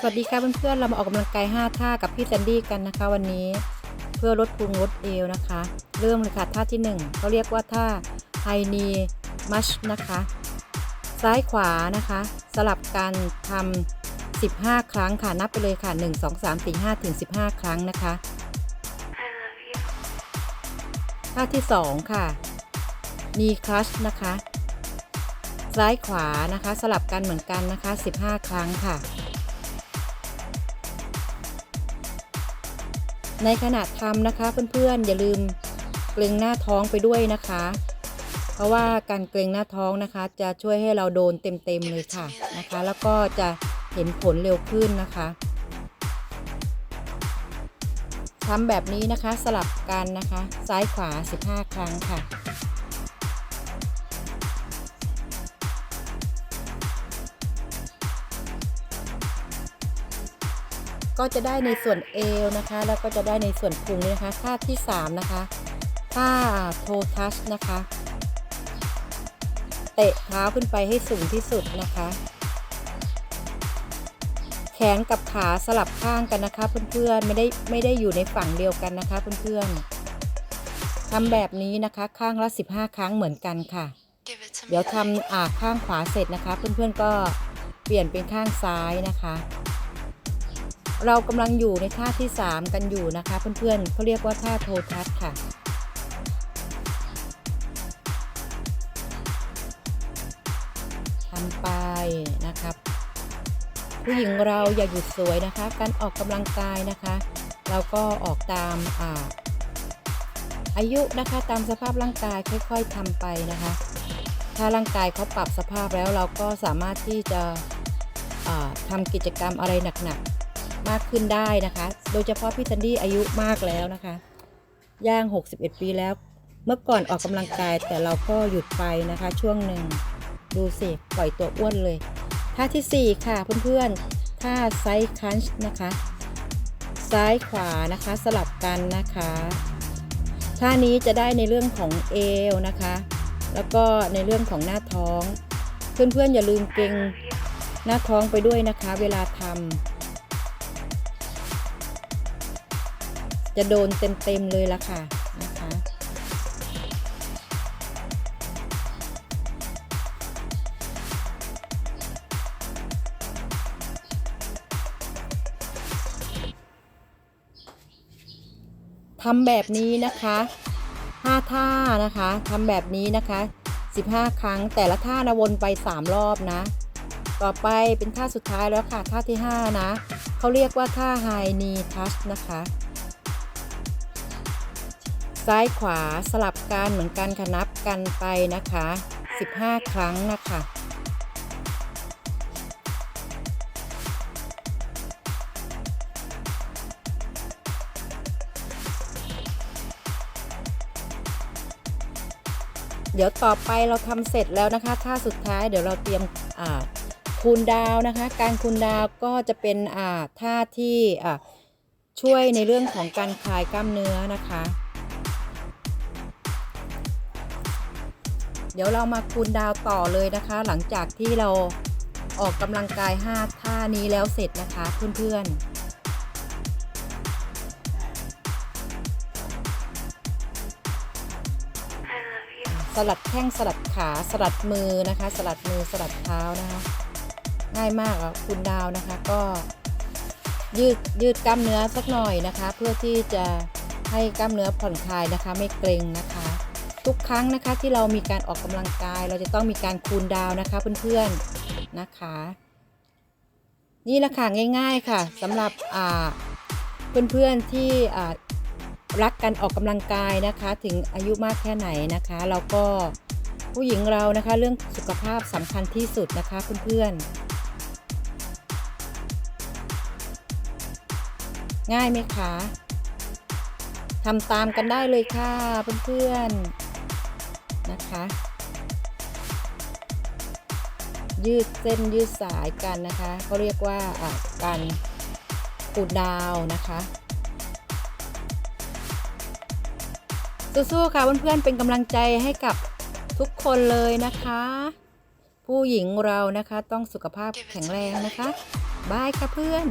สวัสดีค่ะเพื่อนๆ เรามาออกกำลังกาย 5 ท่ากับพี่แซนดี้กันนะคะ วันนี้เพื่อลดพุงลดเอวนะคะ เริ่มเลยค่ะท่าที่1เขาเรียกว่าท่าไฮนีมัชนะคะ ซ้ายขวานะคะ สลับกันทำ15 ครั้งค่ะนับไปเลยค่ะ 1 2 3 4 5ถึง15 ครั้งนะคะท่าที่ 2 ค่ะนีคลัชนะคะ ซ้ายขวานะคะ สลับกันเหมือนกันนะคะ 15 ครั้งค่ะ ในขณะทำนะคะเพื่อนๆอย่าลืมเกรงหน้าท้องไปด้วยนะคะ เพราะว่าการเกรงหน้าท้องนะคะ จะช่วยให้เราโดนเต็มๆเลยค่ะนะคะ แล้วก็จะเห็นผลเร็วขึ้นนะคะทำแบบนี้นะคะสลับกันนะคะ ซ้ายขวา 15 ครั้งค่ะ ก็จะได้ในส่วนเอวนะคะ แล้วก็จะได้ในส่วนพุงนะคะท่าที่ 3 นะคะท่าโททัชนะคะ เตะเท้าขึ้นไปให้สูงที่สุดนะคะ แขนกับขาสลับข้างกันนะคะ เพื่อนๆ ไม่ได้ไม่ได้อยู่ในฝั่งเดียวกันนะคะ เพื่อนๆทำแบบนี้นะคะข้างละ 15 ครั้งเหมือนกันค่ะ เดี๋ยวทำอ่าข้างขวาเสร็จนะคะ เพื่อนๆก็เปลี่ยนเป็นข้างซ้ายนะคะ เรากำลังอยู่ในท่าที่ 3 กันอยู่นะคะ เพื่อนๆเขาเรียกว่าท่าโททัศน์ค่ะ ทำไปนะครับ ผู้หญิงเราอย่าหยุดสวยนะคะ การออกกำลังกายนะคะ เราก็ออกตามอาอายุนะคะตามสภาพร่างกายค่อย ๆทำไปนะคะ ถ้าร่างกายเขาปรับสภาพแล้วเราก็สามารถที่จะทำกิจกรรมอะไรหนักๆ มากขึ้นได้นะคะ โดยเฉพาะพี่ซันดี้อายุมากแล้วนะคะ ย่าง 61 ปีแล้ว เมื่อก่อนออกกำลังกายแต่เราก็หยุดไปนะคะ ช่วงหนึ่งดูสิปล่อยตัวอ้วนเลยท่าทีสี่ 4 ค่ะเพื่อนๆท่าไซด์คันช์นะคะ ซ้ายขวานะคะสลับกันนะคะท่านี้จะได้ในเรื่องของเอวนะคะ แล้วก็ในเรื่องของหน้าท้อง เพื่อนๆอย่าลืมเกรงหน้าท้องไปด้วยนะคะ เวลาทำ จะโดนเต็มๆเลยละค่ะนะคะทำแบบนี้นะคะ5ท่านะคะทำแบบนี้นะคะ 15 ครั้งแต่ละท่านะวนไป 3 รอบนะ ต่อไปเป็นท่าสุดท้ายแล้วค่ะ ท่าที่ 5 นะ เขาเรียกว่าท่า High Knee Touch นะคะ ซ้ายขวาสลับกันเหมือนกันค่ะนับกันไปนะคะ 15 ครั้งนะคะเดี๋ยวต่อไปเราทำเสร็จแล้วนะคะท่าสุดท้ายเดี๋ยวเราเตรียมคูลดาวนะคะ การคูลดาวก็จะเป็นท่าที่ช่วยในเรื่องของการคลายกล้ามเนื้อนะคะ ดี๋ยวเรามาคูลดาวต่อเลยนะคะ หลังจากที่เราออกกำลังกาย 5 ท่านี้แล้วเสร็จนะคะเพื่อนๆสลัดแข้งสลัดขาสลัดมือนะคะ สลัดมือสลัดเท้านะคะง่ายมากอะคุณดาวนะคะก็ยืดยืดกล้ามเนื้อสักหน่อยนะคะ เพื่อที่จะให้กล้ามเนื้อผ่อนคลายนะคะ ไม่เกร็งนะคะ ทุกครั้งนะคะที่เรามีการออกกำลังกาย เราจะต้องมีการคูลดาวนะคะเพื่อนๆนะคะ นี่แหละค่ะง่าย ๆค่ะสำหรับเพื่อนๆที่รักกันออกกำลังกายนะคะ ถึงอายุมากแค่ไหนนะคะแล้วก็ผู้หญิงเรานะคะ เรื่องสุขภาพสำคัญที่สุดนะคะเพื่อนๆง่ายไหมคะ ทำตามกันได้เลยค่ะเพื่อนๆ นะคะ ยืดเส้นยืดสายกันนะคะเขาเรียกว่าการคูลดาวนะคะสู้ๆค่ะเพื่อนๆเป็นกำลังใจให้กับทุกคนเลยนะคะ ผู้หญิงเรานะคะต้องสุขภาพแข็งแรงนะคะบายค่ะเพื่อน